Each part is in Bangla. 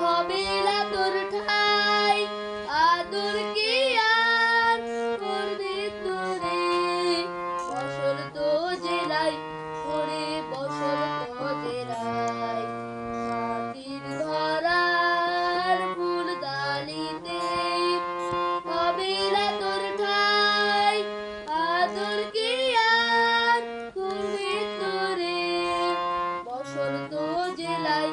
হবে না তোর ঠাই। আদর কি আর করবে তোরে? ফসল তো জেলাই করে ফসল তো জেলাই মাটির ধরার ফুল দালিতে হবে না তোর ঠাই। আদর কি আর করবে তোরে? ফসল তো জেলাই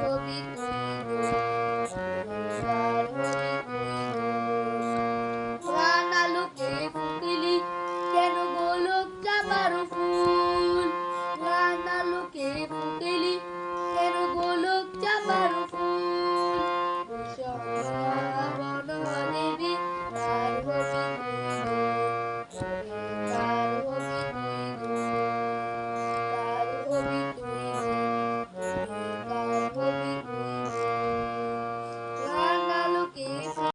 for being